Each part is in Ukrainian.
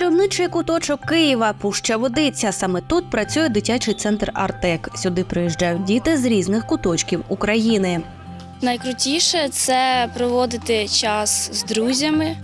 Мальовничий куточок Києва, Пуща Водиця. Саме тут працює дитячий центр Артек. Сюди приїжджають діти з різних куточків України. Найкрутіше це проводити час з друзями.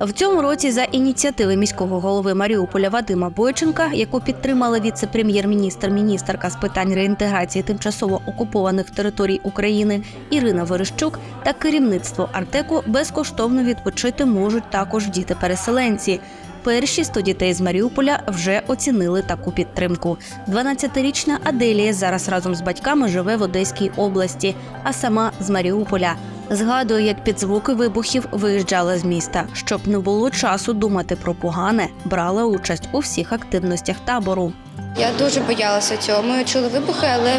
В цьому році за ініціативи міського голови Маріуполя Вадима Бойченка, яку підтримали віце-прем'єр-міністр, міністерка з питань реінтеграції тимчасово окупованих територій України Ірина Верещук та керівництво Артеку безкоштовно відпочити можуть також діти-переселенці. Перші 100 дітей з Маріуполя вже оцінили таку підтримку. 12-річна Аделія зараз разом з батьками живе в Одеській області, а сама з Маріуполя. Згадує, як під звуки вибухів виїжджала з міста. Щоб не було часу думати про погане, брала участь у всіх активностях табору. Я дуже боялася цього. Ми чули вибухи, але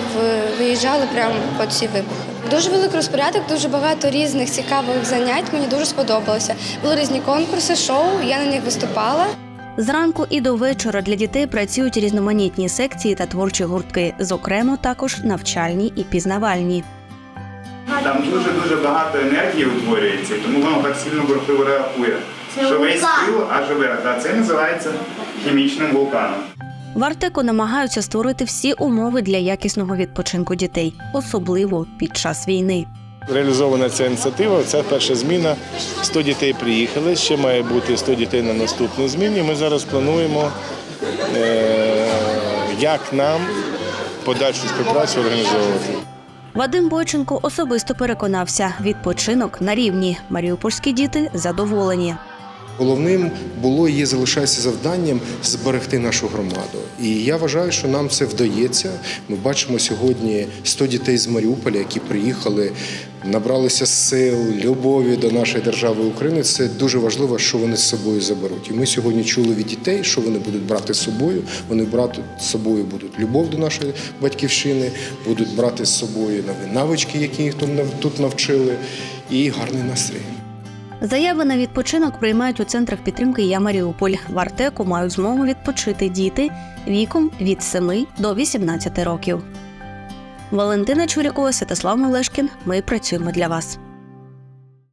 виїжджали прямо по ці вибухи. Дуже великий розпорядок, дуже багато різних цікавих занять. Мені дуже сподобалося. Були різні конкурси, шоу. Я на них виступала. Зранку і до вечора для дітей працюють різноманітні секції та творчі гуртки, зокрема також навчальні і пізнавальні. Там дуже дуже багато енергії утворюється, тому воно так сильно бурхливо реагує. Що весь стіл аж живе. Да, це називається хімічним вулканом. В Артеку намагаються створити всі умови для якісного відпочинку дітей, особливо під час війни. Реалізована ця ініціатива. Це перша зміна. 100 дітей приїхали. Ще має бути 100 дітей на наступній зміні. Ми зараз плануємо, е, як нам подальшу співпрацю організовувати. Вадим Бойченко особисто переконався, відпочинок на рівні. Маріупольські діти задоволені. Головним було і є залишається завданням зберегти нашу громаду. І я вважаю, що нам це вдається. Ми бачимо сьогодні 100 дітей з Маріуполя, які приїхали, набралися сил, любові до нашої держави України. Це дуже важливо, що вони з собою заберуть. І ми сьогодні чули від дітей, що вони будуть брати з собою. Вони брати з собою будуть любов до нашої батьківщини, будуть брати з собою нові навички, які їх тут навчили, і гарний настрій. Заяви на відпочинок приймають у центрах підтримки Я Маріуполь. В Артеку мають змогу відпочити діти віком від 7 до 18 років. Валентина Чурякова, Святослав Мелешкін. Ми працюємо для вас.